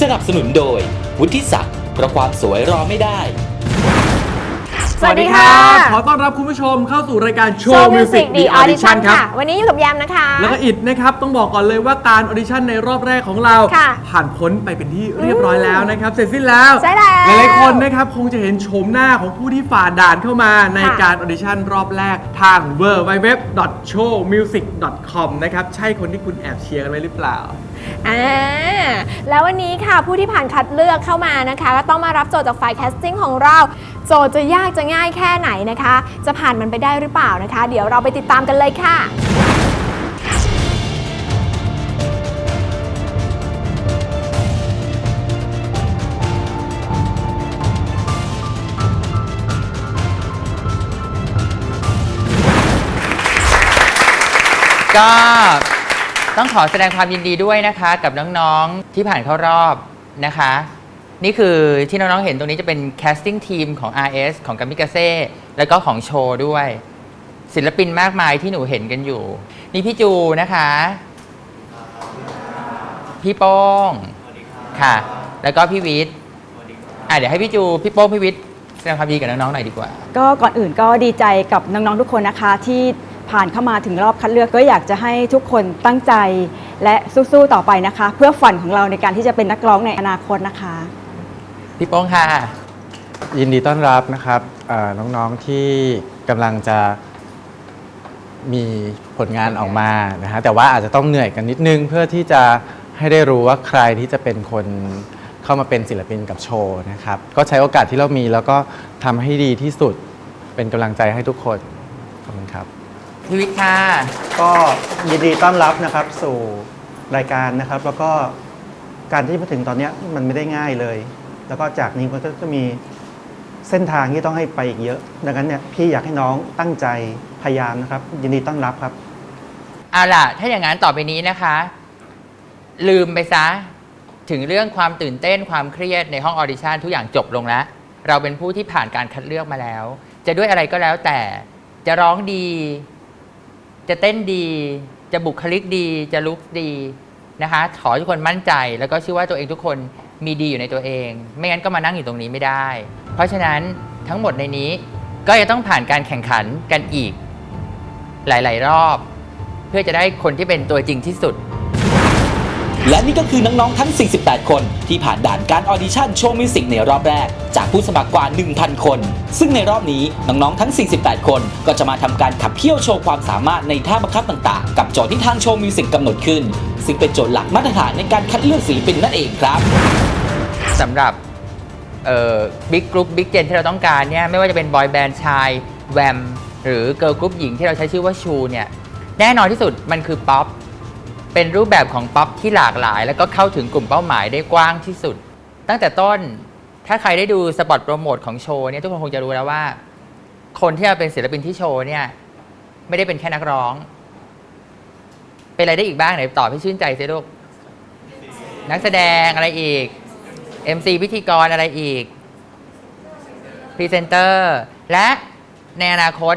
สนับสนุนโดย วุฒิศักดิ์เพราะความสวยรอไม่ได้ สวัสดีค่ะ ขอต้อนรับคุณผู้ชมเข้าสู่รายการโช Show ว์มิวสิ Music ก The ดีออดิชั่ Audition นครับค่ะวันนี้อยู่กับแยมนะคะ แล้วก็อิดนะครับ ต้องบอกก่อนเลยว่าการออดิชั่นในรอบแรกของเรา ค่ะผ่านพ้นไปเป็นที่เรียบร้อยแล้วนะครับ เสร็จสิ้นแล้ว ใช่แล้วหลายๆคนนะครับ คงจะเห็นโฉมหน้าของผู้ที่ฝ่าด่านเข้ามาในค่ะ การออดิชั่นรอบแรกทาง w w w s h o w m u s i c c o m นะครับ ใช่คนที่คุณแอบเชียร์กันไว้หรือเปล่าอ่าแล้ววันนี้ค่ะผู้ที่ผ่านคัดเลือกเข้ามานะคะ ก็ต้องมารับโจทย์จากฝ่ายแคสติ้งของเรา โจทย์จะยากจะง่ายแค่ไหนนะคะ จะผ่านมันไปได้หรือเปล่านะคะ เดี๋ยวเราไปติดตามกันเลยค่ะก็ ต้องขอแสดงความยินดีด้วยนะคะ กับน้องๆที่ผ่านเข้ารอบนะคะ นี่คือที่น้องๆเห็นตรงนี้จะเป็นแคสติ้งทีมของ RS ของกามิกาเซ่แล้วก็ของโชว์ด้วย ศิลปินมากมายที่หนูเห็นกันอยู่ นี่พี่จูนะคะ พี่โป้งค่ะ แล้วก็พี่วิทย์อะเดี๋ยวให้พี่จูพี่โป้งพี่วิทย์แสดงความดีกับน้องๆหน่อยดีกว่า ก็ก่อนอื่นก็ดีใจกับน้องๆทุกคนนะคะที่ ผ่านเข้ามาถึงรอบคัดเลือกก็อยากจะให้ทุกคนตั้งใจ และสู้ๆต่อไปนะคะ เพื่อฝันของเราในการที่จะเป็นนักร้องในอนาคตนะคะ พี่โป้งค่ะ ยินดีต้อนรับนะครับเอ่อน้องๆที่กำลังจะมีผลงานออกมานะฮะแต่ว่าอาจจะต้องเหนื่อยกันนิดนึง เพื่อที่จะให้ได้รู้ว่าใครที่จะเป็นคนเข้ามาเป็นศิลปินกับโชว์นะครับก็ใช้โอกาสที่เรามีแล้วก็ทำให้ดีที่สุดเป็นกำลังใจให้ทุกคนขอบคุณครับ พี่วิทย์ค่ะ ก็ยินดีต้อนรับนะครับสู่รายการนะครับ แล้วก็การที่มาถึงตอนเนี้ยมันไม่ได้ง่ายเลย แล้วก็จากนี้มันก็จะมีเส้นทางที่ต้องให้ไปอีกเยอะ ดังนั้นเนี่ยพี่อยากให้น้องตั้งใจพยายามนะครับ ยินดีต้อนรับครับ เอาล่ะ ถ้าอย่างนั้นต่อไปนี้นะคะ ลืมไปซะ ถึงเรื่องความตื่นเต้นความเครียดในห้องออดิชั่นทุกอย่างจบลงแล้ว เราเป็นผู้ที่ผ่านการคัดเลือกมาแล้ว จะด้วยอะไรก็แล้วแต่จะร้องดี จะเต้นดี จะบุคลิกดี จะลุกดีนะคะขอทุกคนมั่นใจ แล้วก็เชื่อว่าตัวเองทุกคนมีดีอยู่ในตัวเอง ไม่งั้นก็มานั่งอยู่ตรงนี้ไม่ได้ เพราะฉะนั้นทั้งหมดในนี้ก็จะต้องผ่านการแข่งขันกันอีก หลาย ๆ รอบ เพื่อจะได้คนที่เป็นตัวจริงที่สุด และนี่ก็คือน้องๆทั้ง 48 คนที่ผ่านด่านการออดิชั่นโชว์มิวสิกในรอบแรก จากผู้สมัครกว่า 1,000 คน ซึ่งในรอบนี้น้องๆทั้ง 48 คนก็จะมาทำการขับเคี่ยวโชว์ความสามารถในท่าบังคับต่างๆ กับโจทย์ที่ทางโชว์มิวสิกกำหนดขึ้น ซึ่งเป็นโจทย์หลักมาตรฐานในการคัดเลือกศิลปินนั่นเองครับสำหรับบิ๊กกรุ๊ปบิ๊กเจนที่เราต้องการเนี่ยไม่ว่าจะเป็นบอยแบนด์ชายแวมหรือเกิร์ลกรุ๊ปหญิงที่เราใช้ชื่อว่าชูเนี่ยแน่นอนที่สุดมันคือป๊อป เป็นรูปแบบของป๊อปที่หลากหลาย แล้วก็เข้าถึงกลุ่มเป้าหมายได้กว้างที่สุด ตั้งแต่ต้นถ้าใครได้ดูสปอตโปรโมทของโชว์เนี่ยทุกคนคงจะรู้แล้วว่า คนที่จะเป็นศิลปินที่โชว์เนี่ยไม่ได้เป็นแค่นักร้อง เป็นอะไรได้อีกบ้างไหนตอบให้ชื่นใจสิลูกนักแสดงอะไรอีก MC พิธีกรอะไรอีกพรีเซนเตอร์และในอนาคต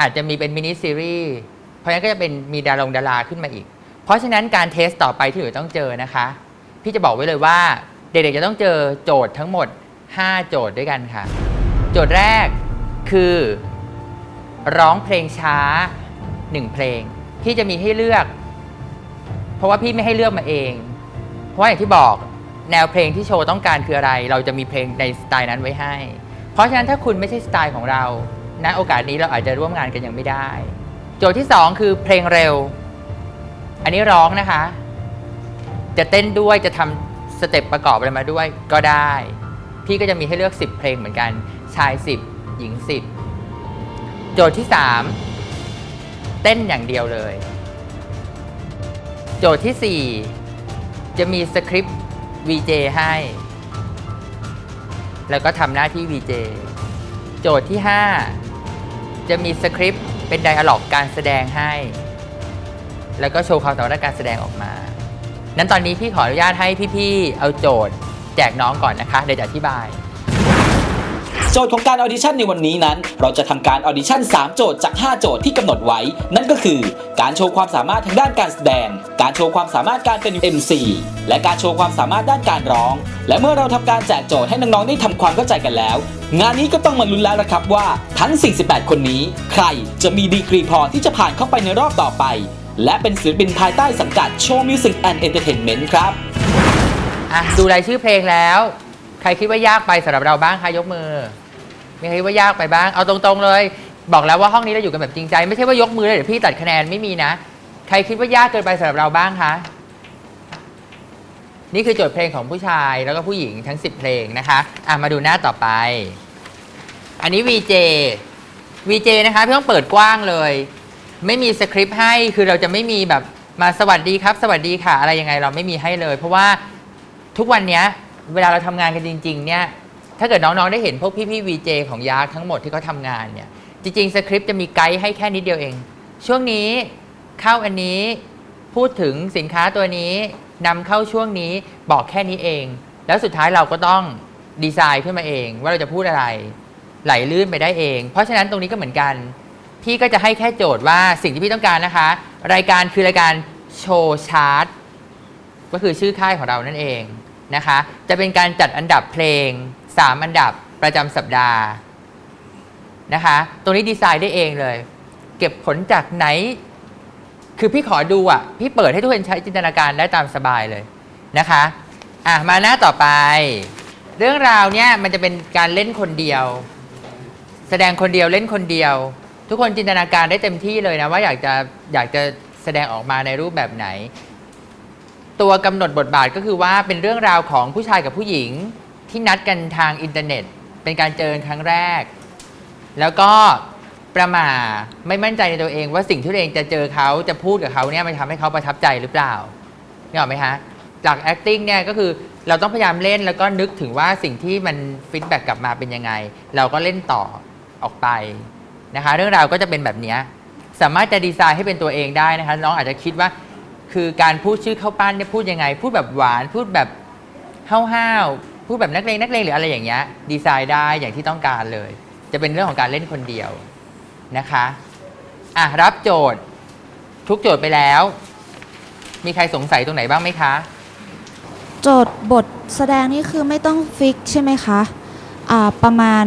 อาจจะมีเป็นมินิซีรีส์เพราะฉะนั้นก็จะเป็นมีดารงดาราขึ้นมาอีก เพราะฉะนั้นการเทสต่อไปที่หนูต้องเจอนะคะ พี่จะบอกไว้เลยว่าเด็กๆจะต้องเจอโจทย์ทั้งหมด 5 โจทย์ด้วยกันค่ะ โจทย์แรกคือ ร้องเพลงช้า 1 เพลง พี่จะมีให้เลือก เพราะว่าพี่ไม่ให้เลือกมาเอง เพราะว่าอย่างที่บอกแนวเพลงที่โชว์ต้องการคืออะไร เราจะมีเพลงในสไตล์นั้นไว้ให้ เพราะฉะนั้นถ้าคุณไม่ใช่สไตล์ของเราณโอกาสนี้เราอาจจะร่วมงานกันยังไม่ได้ โจทย์ที่ 2 คือเพลงเร็ว อันนี้ร้องนะคะ จะเต้นด้วยจะทำสเต็ปประกอบอะไรมาด้วยก็ได้ พี่ก็จะมีให้เลือก 10 เพลงเหมือนกัน ชาย 10 หญิง 10 โจทย์ที่ 3 เต้นอย่างเดียวเลย โจทย์ที่ 4 จะมีสคริปต์ VJ ให้ แล้วก็ทำหน้าที่ VJ โจทย์ที่ 5 จะมีสคริปต์เป็นไดอะล็อกการแสดงให้ แล้วก็โชว์ความสามารถในการแสดงออกมา นั้นตอนนี้พี่ขออนุญาตให้พี่ๆเอาโจทย์ แจกน้องก่อนนะคะ เดี๋ยวจะอธิบาย โจทย์ของการออดิชั่นในวันนี้นั้น เราจะทำการออดิชั่น 3 โจทย์จาก 5 โจทย์ที่กำหนดไว้ นั่นก็คือ การโชว์ความสามารถทางด้านการแสดง การโชว์ความสามารถการเป็น MC และการโชว์ความสามารถด้านการร้อง และเมื่อเราทำการแจกโจทย์ให้น้องๆได้ทำความเข้าใจกันแล้ว งานนี้ก็ต้องมาลุ้นแล้วละครับว่าทั้ง 48 คนนี้ ใครจะมีดีกรีพอที่จะผ่านเข้าไปในรอบต่อไป และเป็นศิลปินภายใต้สังกัด Show Music and Entertainment ครับ อะดูรายชื่อเพลงแล้ว ใครคิดว่ายากไปสำหรับเราบ้างคะยกมือมีใครคิดว่ายากไปบ้าง เอาตรงๆเลย บอกแล้วว่าห้องนี้เราอยู่กันแบบจริงใจ ไม่ใช่ว่ายกมือเลยเดี๋ยวพี่ตัดคะแนนไม่มีนะ ใครคิดว่ายากเกินไปสำหรับเราบ้างคะนี่คือโจทย์เพลงของผู้ชายแล้วก็ผู้หญิงทั้ง 10 เพลงนะคะอะมาดูหน้าต่อไป อันนี้ VJ VJ นะคะพี่ต้องเปิดกว้างเลย ไม่มีสคริปต์ให้คือเราจะไม่มีแบบมาสวัสดีครับ สวัสดีค่ะ อะไรยังไงเราไม่มีให้เลย เพราะว่าทุกวันเนี้ยเวลาเราทำงานกันจริง ๆ เนี่ย ถ้าเกิดน้องๆได้เห็นพวกพี่ๆ VJ ของยาร์กทั้งหมดที่เขาทำงานเนี่ย จริงๆสคริปต์จะมีไกด์ให้แค่นิดเดียวเอง ช่วงนี้เข้าอันนี้พูดถึงสินค้าตัวนี้นำเข้าช่วงนี้บอกแค่นี้เอง แล้วสุดท้ายเราก็ต้องดีไซน์ขึ้นมาเอง ว่าเราจะพูดอะไร ไหลลื่นไปได้เอง เพราะฉะนั้นตรงนี้ก็เหมือนกัน พี่ก็จะให้แค่โจทย์ว่าสิ่งที่พี่ต้องการนะคะ รายการคือรายการโชว์ชาร์ตก็คือชื่อค่ายของเรานั่นเองนะคะ จะเป็นการจัดอันดับเพลง 3 อันดับประจำสัปดาห์นะคะ ตรงนี้ดีไซน์ได้เองเลย เก็บผลจากไหน คือพี่ขอดูอะ พี่เปิดให้ทุกคนใช้จินตนาการได้ตามสบายเลยนะคะ อะ มาหน้าต่อไป เรื่องราวเนี่ยมันจะเป็นการเล่นคนเดียว แสดงคนเดียวเล่นคนเดียว ทุกคนจินตนาการได้เต็มที่เลยนะว่าอยากจะอยากจะแสดงออกมาในรูปแบบไหน ตัวกำหนดบทบาทก็คือว่าเป็นเรื่องราวของผู้ชายกับผู้หญิงที่นัดกันทางอินเทอร์เน็ต เป็นการเจอกันครั้งแรก แล้วก็ประหมาไม่มั่นใจในตัวเอง ว่าสิ่งที่ตัวเองจะเจอเขาจะพูดกับเขาเนี่ยมันทำให้เขาประทับใจหรือเปล่านี่ออกไหมฮะจาก acting เนี่ยก็คือเราต้องพยายามเล่นแล้วก็นึกถึงว่าสิ่งที่มันฟีดแบ็กกลับมาเป็นยังไง เราก็เล่นต่อออกไป นะคะ เรื่องราวก็จะเป็นแบบนี้สามารถจะดีไซน์ให้เป็นตัวเองได้นะคะ น้องอาจจะคิดว่าคือการพูดชื่อข้าวปั้นเนี่ยพูดยังไง พูดแบบหวานพูดแบบห้าวๆพูดแบบนักเลงนักเลงหรืออะไรอย่างเงี้ยดีไซน์ได้อย่างที่ต้องการเลย จะเป็นเรื่องของการเล่นคนเดียวนะคะอะรับโจทย์ทุกโจทย์ไปแล้ว มีใครสงสัยตรงไหนบ้างไหมคะ โจทย์บทแสดงนี่คือไม่ต้องฟิกใช่ไหมคะอ่าประมาณ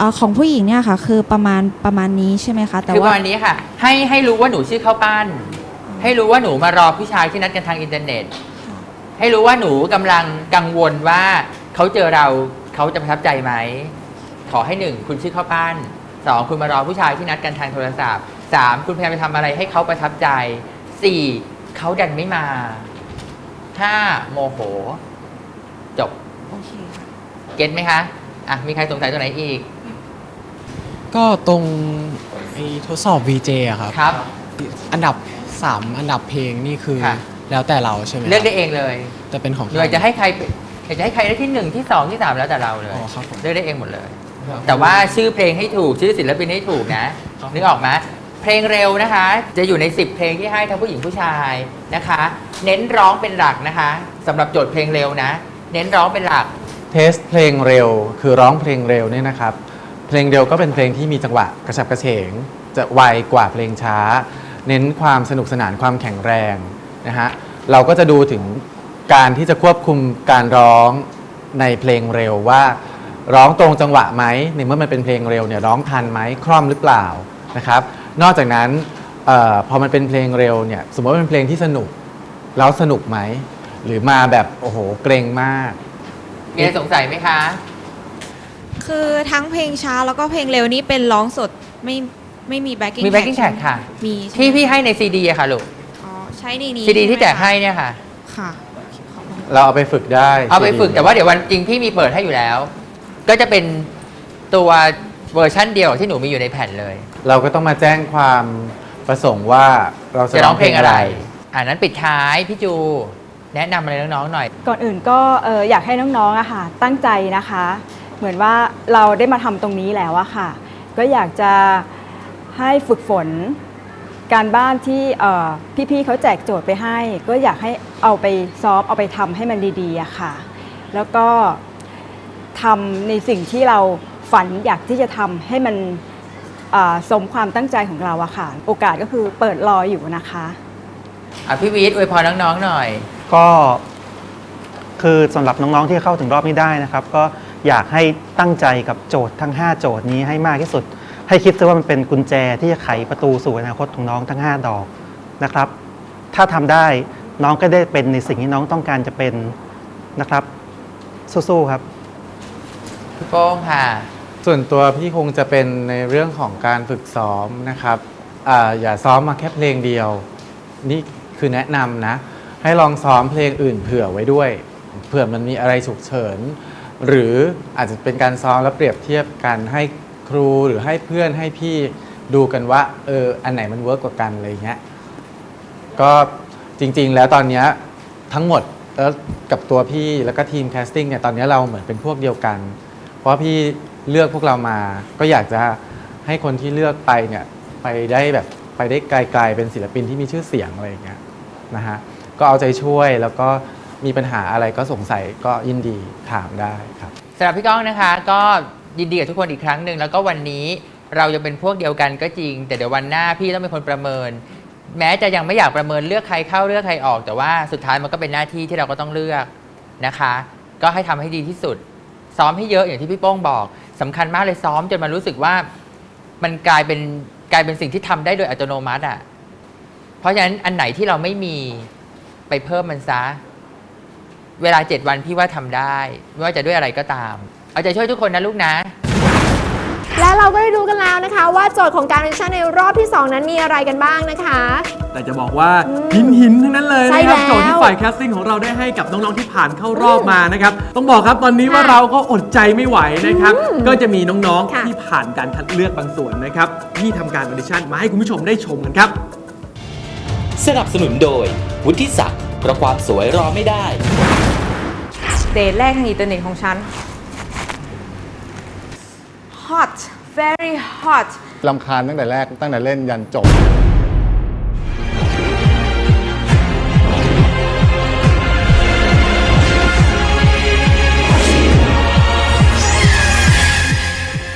อาของผู้หญิงเนี่ยค่ะ คือประมาณประมาณนี้ใช่ไหมคะ แต่คือประว่ามาณนี้ค่ะ ให้ให้รู้ว่าหนูชื่อข้าวปั้น ให้รู้ว่าหนูมารอผู้ชายที่นัดกันทางอินเทอร์เน็ต ให้รู้ว่าหนูกำลังกังวลว่าเขาเจอเราเขาจะประทับใจไหม ขอให้หนึ่งคุณชื่อข้าวปั้นสองคุณมารอผู้ชายที่นัดกันทางโทรศัพท์สามคุณพยายามไปทำอะไรให้เขาประทับใจสี่เขาดันไม่มาห้าโมโห จบโอเคค่ะ เก็ตไหมคะอะมีใครสงสัยตรงไหนอีก ก็ตรงไอ้ทดสอบ VJ อะครับ ครับ อันดับ 3 อันดับเพลงนี่คือค่ะ แล้วแต่เราใช่ไหมเลือกได้เองเลยจะเป็นของหน่วยจะให้ใครอยากจะให้ใครได้ที่หนึ่งที่สองที่สามแล้วแต่เราเลยอ๋อครับผม เลือกได้เองหมดเลย แต่ว่าชื่อเพลงให้ถูกชื่อศิลปินให้ถูกนะนึกออกไหมเพลงเร็วนะคะ จะอยู่ใน 10 เพลงที่ให้ทั้งผู้หญิงผู้ชายนะคะ เน้นร้องเป็นหลักนะคะสำหรับโจทย์เพลงเร็วนะ เน้นร้องเป็นหลัก เทสเพลงเร็ว คือร้องเพลงเร็วเนี่ยนะครับ เพลงเร็วก็เป็นเพลงที่มีจังหวะกระฉับกระเฉง จะไวกว่าเพลงช้า เน้นความสนุกสนานความแข็งแรงนะฮะเราก็จะดูถึงการที่จะควบคุมการร้องในเพลงเร็วว่า ร้องตรงจังหวะไหมในเมื่อมันเป็นเพลงเร็วเนี่ยร้องทันไหมคล่อมหรือเปล่านะครับนอกจากนั้นเออพอมันเป็นเพลงเร็วเนี่ยสมมติว่าเป็นเพลงที่สนุกแล้วสนุกไหมหรือมาแบบโอ้โหเกรงมากมีอะไรสงสัยไหมคะ คือทั้งเพลงช้าแล้วก็เพลงเร็วนี่เป็นร้องสดไม่ไม่มีแบ็กกิ้งมี backing track ค่ะ มีใช่ที่ไหมพี่ให้ในซีดีอะค่ะลูกอ๋อใช้ในนี้ซีดีที่แจกช่ไมคะให้เนี่ยค่ะค่ะ เราเอาไปฝึกได้เอาไปฝึกแต่ว่าเดี๋ยววันจริงพี่มีเปิดให้อยู่แล้ว ก็จะเป็นตัวเวอร์ชั่นเดียวที่หนูมีอยู่ในแผ่นเลยเราก็ต้องมาแจ้งความประสงค์ว่าเราจะจะร้องเพลงอะไรอ่านั้นปิดท้ายพี่จู แนะนำอะไรน้องๆหน่อย ก่อนอื่นก็เอ่ออยากให้น้องๆอะค่ะตั้งใจนะคะ เหมือนว่าเราได้มาทำตรงนี้แล้วอะค่ะ ก็อยากจะให้ฝึกฝนการบ้านที่เอ่อพี่ๆเขาแจกโจทย์ไปให้ ก็อยากให้เอาไปซ้อมเอาไปทำให้มันดีๆอะค่ะ แล้วก็ทำในสิ่งที่เราฝันอยากที่จะทำให้มันอ่าสมความตั้งใจของเราอะค่ะ โอกาสก็คือเปิดรออยู่นะคะอะพี่วีทอวยพรน้องๆหน่อย ก็คือสำหรับน้องๆที่เข้าถึงรอบนี้ได้นะครับ ก็ อยากให้ตั้งใจกับโจทย์ทั้ง 5 โจทย์นี้ให้มากที่สุด ให้คิดซะว่ามันเป็นกุญแจที่จะไขประตูสู่อนาคตของน้องทั้ง 5 ดอกนะครับ ถ้าทำได้น้องก็ได้เป็นในสิ่งที่น้องต้องการจะเป็นนะครับ สู้ๆครับพี่โป้งค่ะ ส่วนตัวพี่คงจะเป็นในเรื่องของการฝึกซ้อมนะครับออย่าซ้อมมาแค่เพลงเดียว นี่คือแนะนำนะ ให้ลองซ้อมเพลงอื่นเผื่อไว้ด้วย เผื่อมันมีอะไรฉุกเฉิน หรืออาจจะเป็นการซ้อมแล้วเปรียบเทียบกันให้ครูหรือให้เพื่อนให้พี่ดูกันว่าเอออันไหนมันเวิร์กกว่ากันอะไรเงี้ยก็จริงๆแล้วตอนเนี้ยทั้งหมดแล้วกับตัวพี่แล้วก็ทีมแคสติ้งเนี่ยตอนนี้เราเหมือนเป็นพวกเดียวกัน เพราะพี่เลือกพวกเรามา ก็อยากจะให้คนที่เลือกไปเนี่ยไปได้แบบไปได้ไกลๆเป็นศิลปินที่มีชื่อเสียงอะไรอย่างเงี้ยนะฮะก็เอาใจช่วยแล้วก็ มีปัญหาอะไรก็สงสัยก็ยินดีถามได้ครับ สำหรับพี่ก้องนะคะ ก็ยินดีกับทุกคนอีกครั้งหนึ่งแล้วก็วันนี้เรายังเป็นพวกเดียวกันก็จริง แต่เดี๋ยววันหน้าพี่ต้องเป็นคนประเมิน แม้จะยังไม่อยากประเมินเลือกใครเข้าเลือกใครออก แต่ว่าสุดท้ายมันก็เป็นหน้าที่ที่เราก็ต้องเลือกนะคะ ก็ให้ทำให้ดีที่สุด ซ้อมให้เยอะอย่างที่พี่โป้งบอกสำคัญมากเลยซ้อมจนมันรู้สึกว่ามันกลายเป็นกลายเป็นสิ่งที่ทำได้โดยอัตโนมัติอะเพราะฉะนั้นอันไหนที่เราไม่มีไปเพิ่มมันซะ เวลา7วันพี่ว่าทำได้ ไม่ว่าจะด้วยอะไรก็ตาม เอาใจช่วยทุกคนนะลูกนะ และเราก็ได้รู้กันแล้วนะคะ ว่าโจทย์ของการออดิชั่นในรอบที่ 2 นั้นมีอะไรกันบ้างนะคะ แต่จะบอกว่าอืมหินหินๆทั้งนั้นเลยใช่นะครับแล้วโจทย์ที่ฝ่ายแคสติ้งของเราได้ให้กับน้องๆที่ผ่านเข้ารอบมานะครับต้องบอกครับตอนนี้ค่ะว่าเราก็อดใจไม่ไหวนะครับอืมก็จะมีน้องค่ะ ๆที่ผ่านการคัดเลือกบางส่วนนะครับที่ทำการออดิชั่นมาให้คุณผู้ชมได้ชมกันครับ สนับสนุนโดย วุฒิศักดิ์เพราะความสวยรอไม่ได้ เดทแรกทางอินเทอร์เน็ตของฉัน hot very hot ลำคาญตั้งแต่แรกตั้งแต่เล่นยันจบ